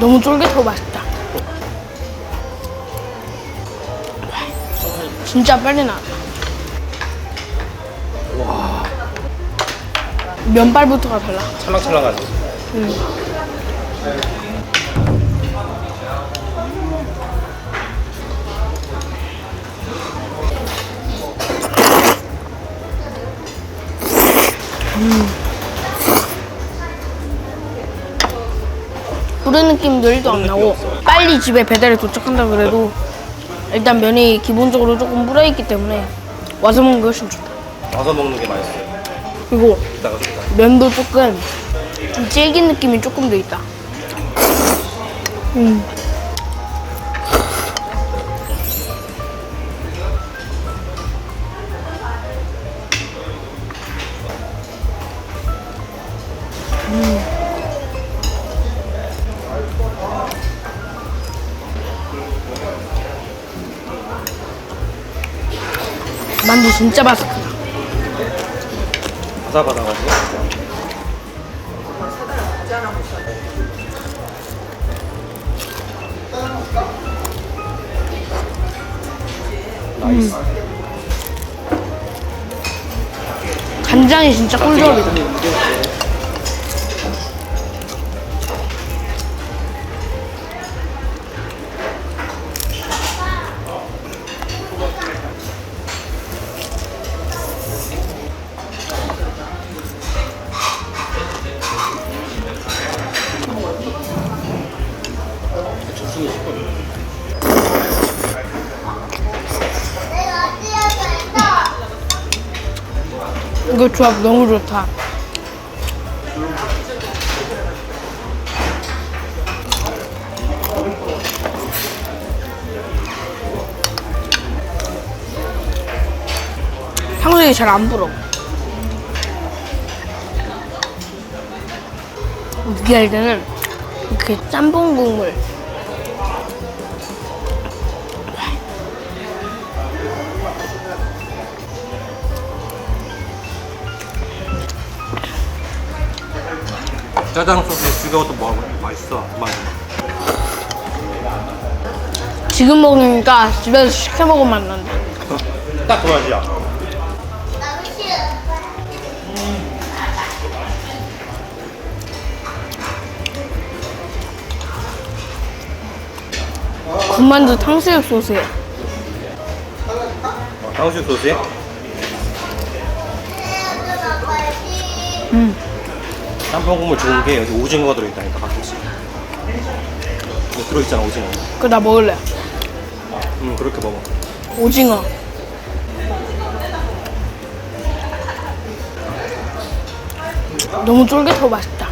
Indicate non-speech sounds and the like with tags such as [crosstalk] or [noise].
너무 쫄깃하고 맛있다. 진짜 빨리 나왔다. 면발부터가 달라. 찰랑찰랑하지. 부른 느낌도 1도 안 나고 빨리 집에 배달이 도착한다 그래도 일단 면이 기본적으로 조금 불어있기 때문에 와서 먹는 게 훨씬 좋다. 와서 먹는 게 맛있어요. 그리고 이따가. 면도 조금 좀 질긴 느낌이 조금 더 있다. 음. 만두 진짜 맛있다. 바삭바삭하지. 나이스. 간장이 진짜 꿀조합이다. 이거 조합 너무 좋다. 탕수육이 잘 안 불어. 느끼할 때는 이렇게 짬뽕 국물. 짜장 소스에 찍어도 뭐 맛있어. 만두. 지금 먹으니까 집에서 시켜 먹으면 안 난다. [laughs] 딱 그 맛이야. 군만두 탕수육 소스에 어, 탕수육 소스에 음. 짬뽕 국물 좋은 게 여기 오징어가 들어있다니까 가끔씩. 이거 들어있잖아 오징어. 그거 나 먹을래. 음 그렇게 먹어. 오징어. 너무 쫄깃하고 맛있다.